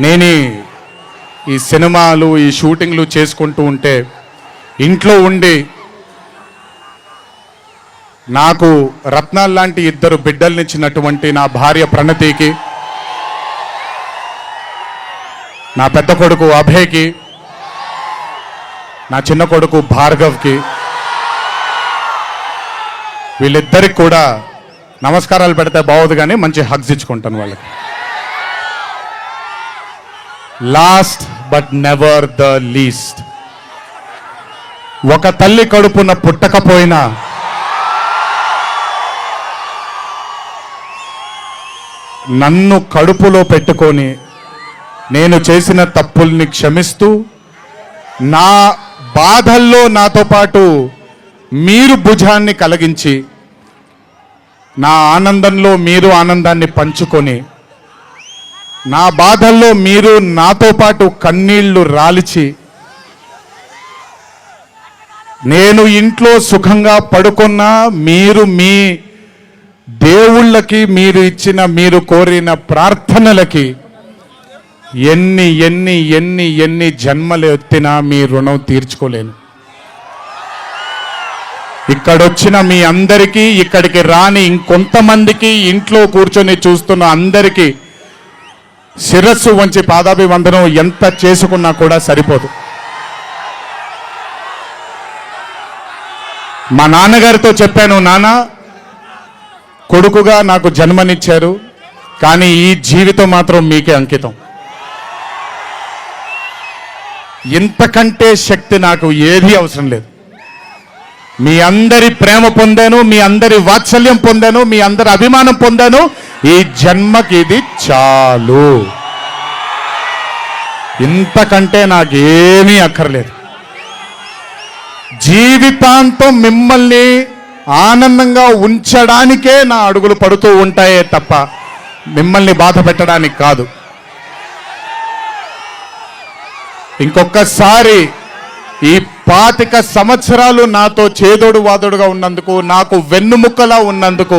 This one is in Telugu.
నేను ఈ- సినిమాలు ఈ షూటింగ్లు చేసుకుంటూ ఉంటే ఇంట్లో ఉండి నాకు రత్నాల్ లాంటి ఇద్దరు బిడ్డల్నిచ్చినటువంటి నా భార్య ప్రణతికి నా పెద్ద కొడుకు అభయ్కి నా చిన్న కొడుకు భార్గవ్కి వీళ్ళిద్దరికి కూడా నమస్కారాలు పెడితే బాగోదు కానీ మంచి హగ్స్ ఇచ్చుకుంటాను వాళ్ళకి. Last but never the least ఒక తల్లి కడుపున పుట్టకపోయినా నన్ను కడుపులో పెట్టుకొని నేను చేసిన తప్పుల్ని క్షమిస్తూ నా బాధల్లో నాతో పాటు మీరు భుజాన్ని కలిగించి నా ఆనందంలో మీరు ఆనందాన్ని పంచుకొని నా బాధల్లో మీరు నాతో పాటు కన్నీళ్ళు రాలిచి నేను ఇంట్లో సుఖంగా పడుకున్నా మీరు మీ దేవుళ్ళకి మీరు ఇచ్చిన మీరు కోరిన ప్రార్థనలకి ఎన్ని ఎన్ని ఎన్ని ఎన్ని జన్మలు ఎత్తినా మీ రుణం తీర్చుకోలేను. ఇక్కడొచ్చిన మీ అందరికీ ఇక్కడికి రాని ఇంకొంతమందికి ఇంట్లో కూర్చొని చూస్తున్న అందరికీ శిరస్సు వంచి పాదాభివందనం ఎంత చేసుకున్నా కూడా సరిపోదు. మా నాన్నగారితో చెప్పాను నాన్న కొడుకుగా నాకు జన్మనిచ్చారు కానీ ఈ జీవితం మాత్రం మీకే అంకితం. ఇంతకంటే శక్తి నాకు ఏది అవసరం లేదు. మీ అందరి ప్రేమ పొందాను మీ అందరి వాత్సల్యం పొందాను మీ అందరి అభిమానం పొందాను ఈ జన్మకి ఇది చాలు. ఇంతకంటే నాకేమీ అక్కర్లేదు. జీవితాంతం మిమ్మల్ని ఆనందంగా ఉంచడానికే నా అడుగులు పడుతూ ఉంటాయే తప్ప మిమ్మల్ని బాధ పెట్టడానికి కాదు. ఇంకొకసారి ఈ పాతిక సంవత్సరాలు నాతో చేదోడు వాదోడుగా ఉన్నందుకు నాకు వెన్నుముక్కలా ఉన్నందుకు